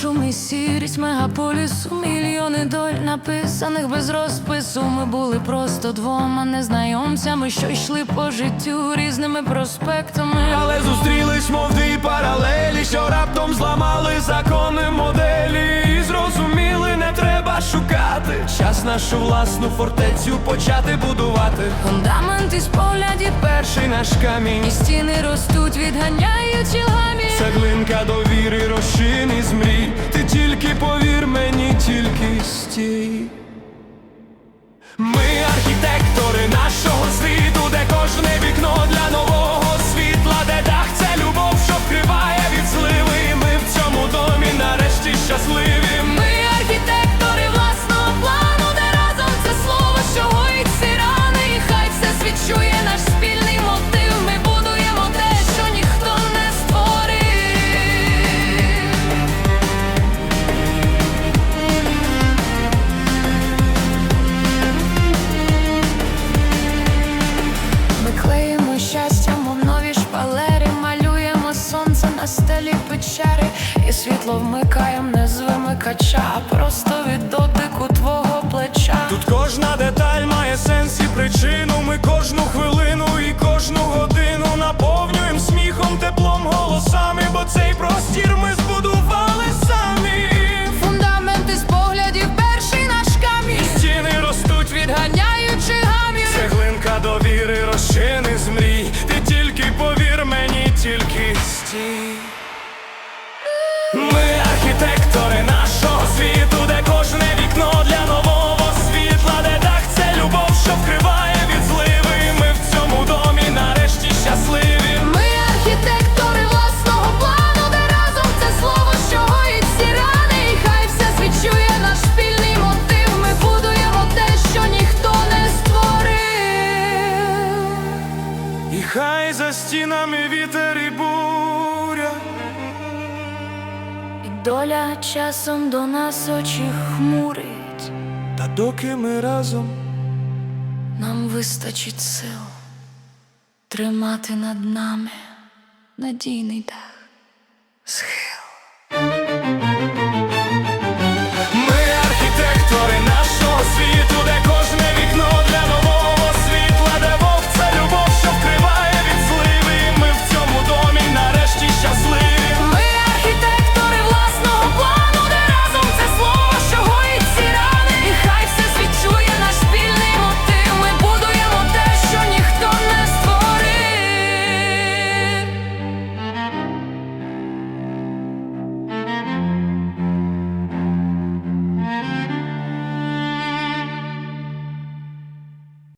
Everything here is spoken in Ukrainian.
шум і сірість мегаполісу, мільйони доль написаних без розпису. Ми були просто двома незнайомцями, що йшли по життю різними проспектами. Але зустрілись, мов дві паралелі, що раптом зламали закони моделі. І зрозуміли, не треба шукати. Час нашу власну фортецю почати будувати. Фундамент із поглядів перший наш камінь. І стіни ростуть, відганяючи ламі. Це світло вмикаєм не з. Хай за стінами вітер і буря, і доля часом до нас очі хмурить, та доки ми разом нам вистачить сил тримати над нами надійний дар.